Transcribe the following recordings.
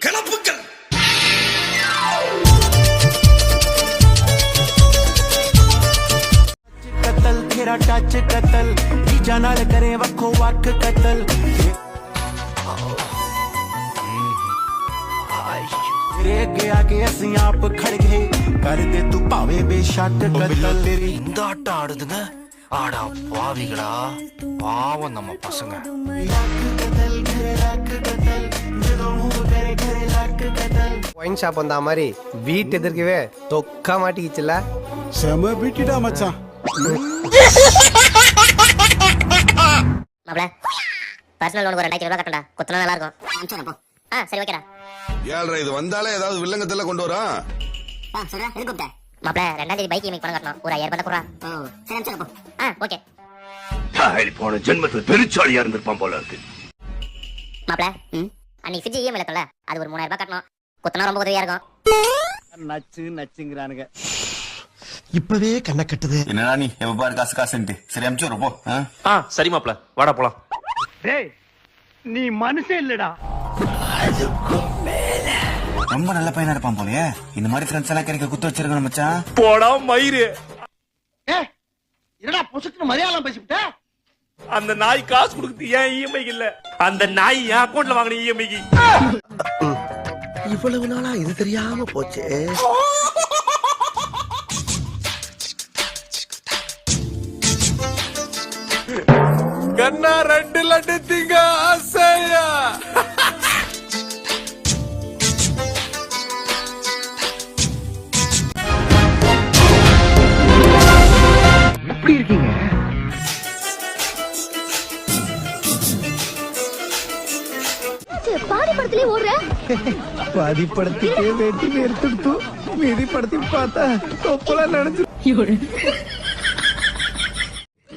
கிளப்புக்கள் ਕਤਲ ਤੇਰਾ ਟੱਚ ਕਤਲ ਜੀਜਾ ਨਾਲ ਕਰੇ ਵੱਖੋ ਵੱਖ ਕਤਲ ਤੇਰੇ ਅੱਗੇ ਆ ਕੇ ਅਸੀਂ ਆਪ ਖੜ ਗਏ ਕਰਦੇ ਤੂੰ ਭਾਵੇਂ ਬੇਸ਼ੱਕ ਕਤਲ ਤੇਰੀ இந்த ஆட்டம் ஆடுதுங்க ஆடா பாவிகளா பாவம் நம்ம பசங்க ஒயின் ஷாப் வந்த மாதிரி வீட்டு எதிர்க்கவே தொக்கா மாட்டிக்கிச்சுல. செம பீட்டிடா மச்சான். மாப்ள பர்சனல் லோனுக்கு ஒரு ரெண்டாயிரத்தி ரூபாய் கட்டண்டா குத்துனா நல்லா இருக்கும் அனுப்பிச்சு போ ஆ சரி ஓகேடா ஏழ்ரா இது வந்தாலே ஏதாவது வில்லங்கத்துல கொண்டு வரா? ஆ சரிடா எது கூப்பிட்ட? மாப்ள ரெண்டாம் தேதி பைக் இமெயில் பணம் கட்டணும். ஒரு ஐயாயிரம் ரூபாய் குறா ஓ சரி அனுப்பிச்சு போ ஆ ஓகே போன ஜென்மத்தில் பெருச்சாளியா இருந்திருப்பான் போல இருக்கு. மாப்ள அன்னைக்கு ஃப்ரிட்ஜ் இஎம்ஐல இருக்கும்ல அது ஒரு மூணாயிரம் ரூபாய் கட்டணும். குத்துனா ரொம்ப உதவியா இருக்கும். நச்சு நச்சுங்கிறானுங்க. இப்பவே கண்ணை கட்டுது. என்னடா நீ? எப்ப பாரு காசு காசுன்ட்டு. சரி அமிச்சு போ. ஆ? சரி மாப்ள வாடா போலாம். டேய் நீ மனுஷன் இல்லடா. ரொம்ப நல்ல பையனா இருப்பான் போலயே. இந்த மாதிரி ஃப்ரெண்ட்ஸ் எல்லாம் கிடைக்க குத்து வச்சிருக்கணும் மச்சான். போடா மயிறு. என்னடா புசுக்குன்னு மலையாளம் பேசிவிட்ட? அந்த நாய் காசு கொடுக்குது ஏன் இஎம்ஐக்கு இல்ல? அந்த நாய் என் அக்கௌண்ட்ல வாங்கின இஎம்ஐக்கு இவ்வளவு நாளா இது தெரியாம போச்சே. கண்ணா ரெண்டு லட்டு திங்க ஆசையா? பாடி படத்துலயே ஓடுற. பாதி படத்துக்கே வெட்டி மீதி படத்தையும் பார்த்தா தொப்பலாம் நினைச்சு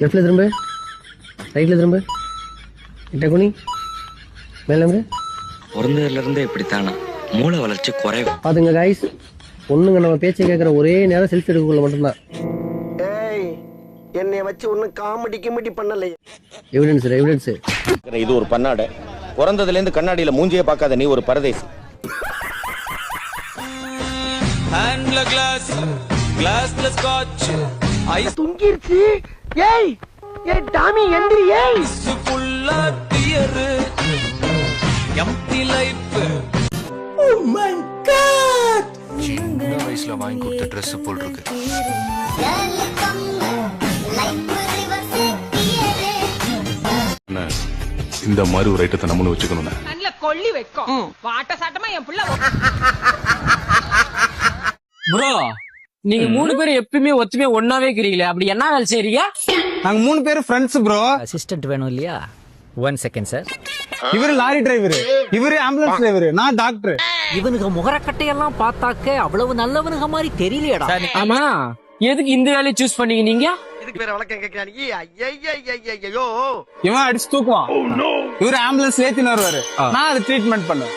லெஃப்ட்ல திரும்ப. ரைட்ல திரும்ப. கிட்ட குனி. மேல திரும்ப. பிறந்ததுல இருந்தே இப்படித்தானா? மூளை வளர்ச்சி குறைவு. பாத்துங்க கைஸ் பொண்ணுங்க நம்ம பேச்சை கேட்குற ஒரே நேரம் செல்ஃபி எடுக்கக்குள்ள மட்டும்தான். ஏய் என்னைய வச்சு ஒன்னும் காமெடி கிமெடி பண்ணலையே. எவிடன்ஸ் எவிடன்ஸ் இது ஒரு பன்னாடை பிறந்ததுல இருந்து கண்ணாடியில மூஞ்சியே பார்க்காத நீ ஒரு பரதேசி. ஹேண்ட்ல கிளாஸ் கிளாஸ்ல ஸ்காட்ச் ஐஸ் துங்கிருச்சு. ஏய் ஏய் டாமி எந்திரி ஏய். ஃபுல்லா தியர் எம்டி லைஃப் சின்ன வயசுல வாங்கி கொடுத்த ட்ரெஸ் போல் இருக்கு. இந்த மாதிரி ஒரு ஐட்டத்தை நம்மளும் வச்சுக்கணும் கொள்ளி வைக்கும். வாட்ட சாட்டமா என் புள்ள ப்ரோ நீங்க மூணு பேரும் எப்பயுமே ஒத்துமே ஒன்னாவே இருக்கிறீங்களே. அப்படி என்ன வேலை செய்றீங்க? நாங்க மூணு பேரும் ஃப்ரெண்ட்ஸ் ப்ரோ அசிஸ்டன்ட் வேணும் இல்லையா? ஒன் செகண்ட் சார் இவரு லாரி டிரைவர் இவரு ஆம்புலன்ஸ் டிரைவர் நான் டாக்டர் இவனுக்கு முகரக்கட்டையெல்லாம் பார்த்தாக்க அவ்வளவு நல்லவனுங்க மாதிரி தெரியலையடா. ஆமா. எதுக்கு இந்த வேலையை சூஸ் பண்ணீங்க நீங்க? இதுக்கு வேற வழக்கம் கேட்கிறானி ஐயோ இவன் அடிச்சு தூக்குவான். இவரு ஆம்புலன்ஸ் ஏத்தின்னு வருவாரு. நான் அது ட்ரீட்மெண்ட் பண்ணுவேன்.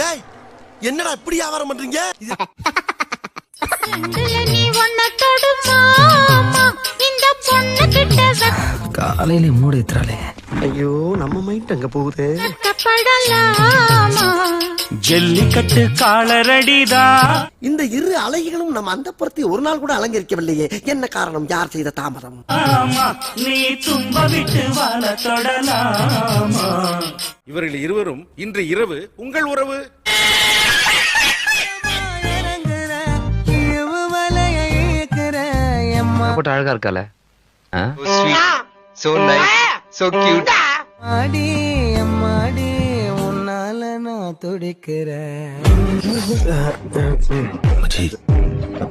டேய் என்னடா இப்படி வியாபாரம் பண்றீங்க? இது நீ ஒன்ன தொடுமாமா இந்த பொண்ணு கிட்ட காலையில மூடு ஏத்துறாளே ஐயோ நம்ம மைண்ட் அங்க போகுது. ஜல்லிக்கட்டு காலரடிதா. இந்த இரு அழகிகளும் நம்ம அந்த புறத்தை ஒரு நாள் கூட அலங்கரிக்கவில்லையே. என்ன காரணம்? யார் செய்த தாமதம்? நீ தும்ப விட்டு வாழ தொடலாமா? இவர்கள் இருவரும் இன்று இரவு உங்கள் உறவு. போட்டு அழகா இருக்கால சோ நைஸ் சோ கியூட் மாடி அம்மாடி உன்னால நான் துடிக்கிறேன்.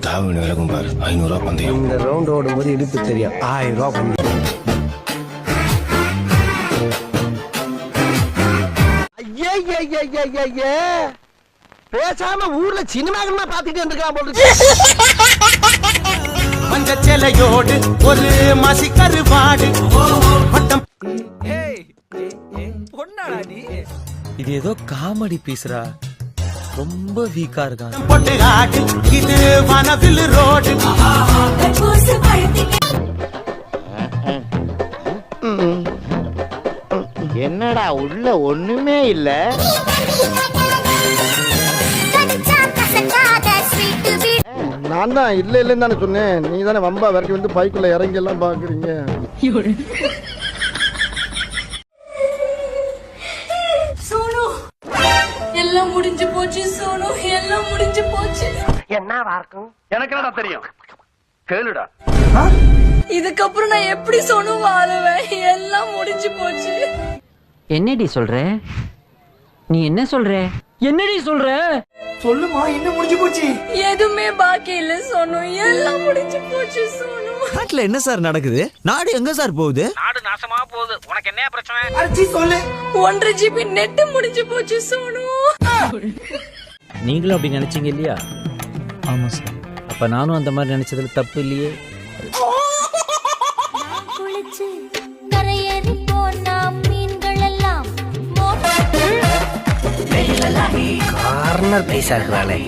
தாவின விலகும் பாரு. ஐநூறு ரூபாய் பந்தயம். இந்த ரவுண்ட் ஓடும்போது இடுப்பு தெரியும் ஆயிரம் ரூபாய் பண்ணி ஐயே பேசாம ஊர்ல சினிமா பாத்துட்டு இருக்கான் போல இருக்கு. மஞ்சச்செலையோடு ஒரு மசி கருவாடு. வட்டம் இது ஏதோ காமெடி பீஸ்ரா. ரொம்ப வீக்கா இருக்கான் போட்டு ஆடு இது வனவில் ரோடு. என்ன என்னடா உள்ள ஒண்ணுமே இல்ல. நான் தான் இல்ல இல்லன்னு தானே சொன்னேன். நீ தானே வம்பா வரைக்கும் வந்து பைக்குள்ள இறங்கி எல்லாம் பாக்குறீங்க. சோனு எல்லாம் முடிஞ்சு போச்சு சோனு எல்லாம் முடிஞ்சு போச்சு. எனக்கு என்னடா தெரியும்? கேளுடா. இதுக்கப்புறம் நான் எப்படி சோனு வாழுவேன்? எல்லாம் முடிஞ்சு போச்சு. என்னடி சொல்ற? நீ என்ன சொல்ற? என்னடி சொல்ற? எதுவுமே பாக்கி இல்ல சோனு. எல்லாம் முடிஞ்சு போச்சு சோனு. நாட்டுல என்ன சார் நடக்குது? நாடு எங்க சார் போகுது? ஒன்றரை ஜிபி நெட் முடிஞ்சு போச்சு சோனு. நீங்களும் அப்படி நினைச்சீங்க இல்லையா? ஆமா சார். அப்ப நானும் அந்த மாதிரி நினைச்சதுல தப்பு இல்லையே? கார்னர் பைசா இருக்கிறாளே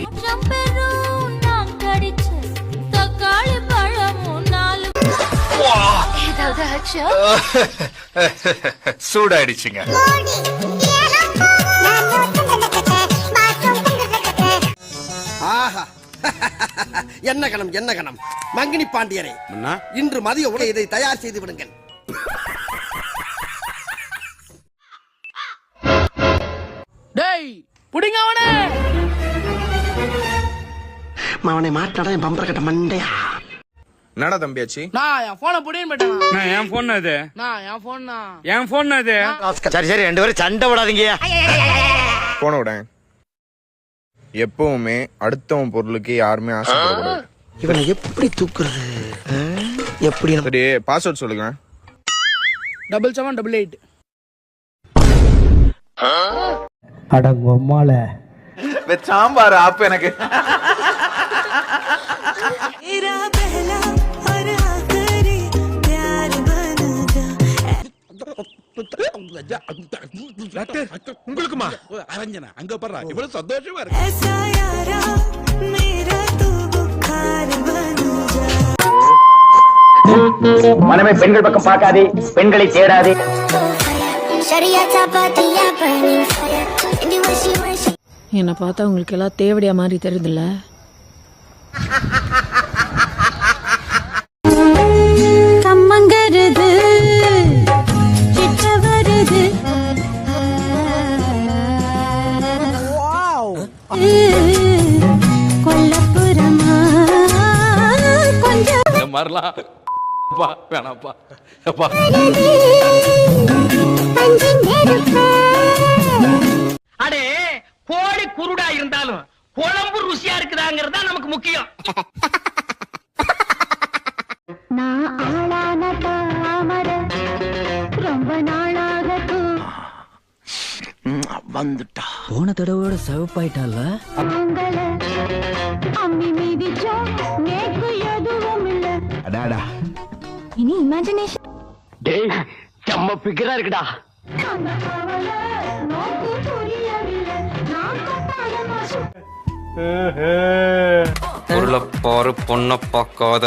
சூடாயிடுச்சுங்க. ஆஹா. என்ன கணம் என்ன கணம்? மங்கினி பாண்டியரே இன்று மதிய உணவு இதை தயார் செய்து விடுங்கள். புடிங்க அவனே. அவனை மாட்டாடா என் பம்பர கட்ட மண்டையா? என்னடா தம்பியாச்சு நான் என் போனை புடின்னு போயிட்டேன் நான். என் போன் அது? நான் என் போன் என் போன் அது? சரி சரி ரெண்டு பேரும் சண்டை விடாதீங்க போன விட. எப்பவுமே அடுத்தவன் பொருளுக்கு யாருமே ஆசைப்படக்கூடாது. இவனை எப்படி தூக்குறது? எப்படி சரி பாஸ்வேர்ட் சொல்லுங்க. டபுள் செவன் டபுள் எயிட் அட பொம்மால சாம்பார் ஆப் எனக்கு. உங்களுக்குமா? அரஞ்சனா அங்க படுறா இவ்வளவு சந்தோஷமா இருக்கு. மனமே பெண்கள் பக்கம் பார்க்காதே பெண்களை தேடாதே. என்ன பார்த்தா உங்களுக்கு எல்லாம் தேவடியா மாதிரி தெரியுதுல்ல. கம்மங்கருது கிட்ட வருது. கொல்லப்புறமா கொஞ்சம் இந்த மாதிரிலாம் அப்பா வேணாப்பா வந்துட்டா. போன தடவோட சிவப்பாயிட்டால? தூங்கல அம்மி மீதிச்சோம் நேக்கு எதுவும் இல்ல அடாடா. இனி இமேஜினேஷன் டேய் செம்ம பிகரா இருக்குடா. பொருளை பாரு பொண்ணை பார்க்காத.